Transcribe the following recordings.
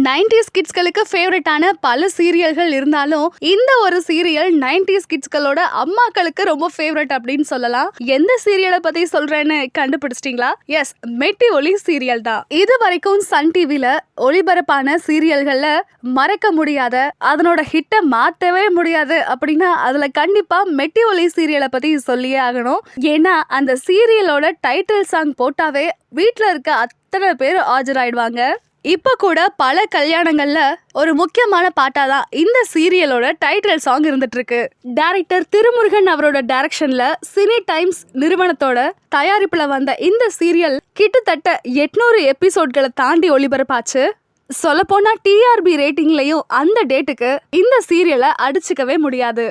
Nineties கிட்ஸ்களுக்கு ஃபேவரட்டான பல சீரியல்கள் இருந்தாலும் இந்த ஒரு சீரியல் நைன்டிஸ் கிட்ஸ்களோட அம்மாக்களுக்கு ரொம்ப ஃபேவரட் அப்படின்னு சொல்லலாம். எந்த சீரியலை பத்தி சொல்றேன்னு கண்டுபிடிச்சிட்டீங்களா? எஸ் மெட்டி ஒலி சீரியல் தான். இது வரைக்கும் சன் டிவில ஒளிபரப்பான சீரியல்கள்ல மறக்க முடியாத அதனோட ஹிட்டை மாத்தவே முடியாது அப்படின்னா அதுல கண்டிப்பா மெட்டி ஒலி சீரியலை பத்தி சொல்லியே ஆகணும். ஏன்னா அந்த சீரியலோட டைட்டில் சாங் போட்டாவே வீட்டில் இருக்க அத்தனை பேர் ஆஜராயிடுவாங்க. இப்போ கூட பல கல்யாணங்களில் ஒரு முக்கியமான பாட்டாக தான் இந்த சீரியலோட டைட்டில் சாங் இருந்துட்டுருக்கு. டைரக்டர் திருமுருகன் அவரோட டைரக்ஷனில் சினி டைம்ஸ் நிறுவனத்தோட தயாரிப்பில் வந்த இந்த சீரியல் கிட்டத்தட்ட எட்நூறு எபிசோட்களை தாண்டி ஒளிபரப்பாச்சு. சொல்லப்போனால் டிஆர்பி ரேட்டிங்லையும் அந்த டேட்டுக்கு இந்த சீரியலை அடிச்சுக்கவே முடியாது.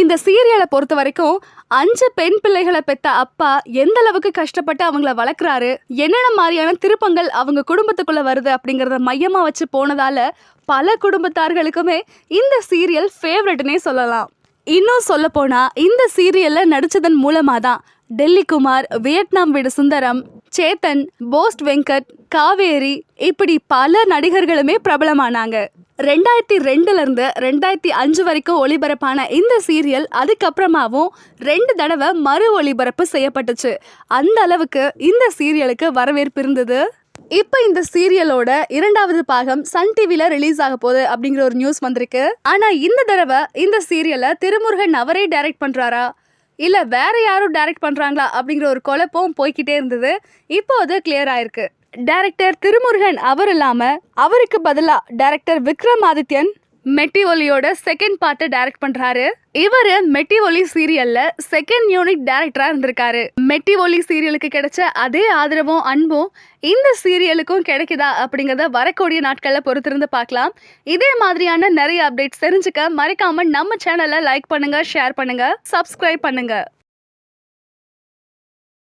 இந்த சீரியலை பொறுத்த வரைக்கும் அஞ்சு பெண் பிள்ளைகளை பெத்த அப்பா எந்த அளவுக்கு கஷ்டப்பட்டு அவங்கள வளர்க்குறாரு? என்னென்ன மாதிரியான திருப்பங்கள் அவங்க குடும்பத்துக்குள்ள வருது அப்படிங்கறத மையமா வச்சு போனதால பல குடும்பத்தார்களுக்குமே இந்த சீரியல் ஃபேவரட்னே சொல்லலாம். இன்னும் சொல்ல போனா இந்த சீரியல்ல நடிச்சதன் மூலமா தான் டெல்லி குமார் வியட்நாம் வீடு சுந்தரம் சேத்தன் போஸ்ட் வெங்கட் காவேரி இப்படி பல நடிகர்களுமே பிரபலமானாங்க. ரெண்டாயிரத்தி ரெண்டுலேருந்து ரெண்டாயிரத்தி அஞ்சு வரைக்கும் ஒளிபரப்பான இந்த சீரியல் அதுக்கப்புறமாவும் ரெண்டு தடவை மறு ஒளிபரப்பு செய்யப்பட்டுச்சு. அந்த அளவுக்கு இந்த சீரியலுக்கு வரவேற்பு இருந்தது. இப்போ இந்த சீரியலோட இரண்டாவது பாகம் சன் டிவில ரிலீஸ் ஆக போகுது அப்படிங்கிற ஒரு நியூஸ் வந்திருக்கு. ஆனா இந்த தடவை இந்த சீரியலை திருமுருகன் அவரே டைரக்ட் பண்றாரா? இல்ல வேற யாரும் டைரக்ட் பண்றாங்களா அப்படிங்கிற ஒரு குழப்பம் போய்கிட்டே இருந்தது. இப்போ அது கிளியர் ஆயிருக்கு. டைரக்டர் திருமுருகன் அவர் இல்லாமல் அவருக்கு பதிலாக டைரக்டர் விக்ரமாதித்யன் மெட்டி ஒலியோட செகண்ட் பார்ட்டை டைரக்ட் பண்றாரு. இவரு மெட்டி ஒலி சீரியல்ல செகண்ட் யூனிட் டைரக்டரா இருந்திருக்காரு. மெட்டி ஒலி சீரியலுக்கு கிடைச்ச அதே ஆதரவும் அன்பும் இந்த சீரியலுக்கும் கிடைக்குதா அப்படிங்கறத வரக்கூடிய நாட்கள்ல பொறுத்திருந்து பார்க்கலாம். இதே மாதிரியான நிறைய அப்டேட்ஸ் தெரிஞ்சுக்க மறக்காம நம்ம சேனலை லைக் பண்ணுங்க ஷேர் பண்ணுங்க சப்ஸ்கிரைப் பண்ணுங்க.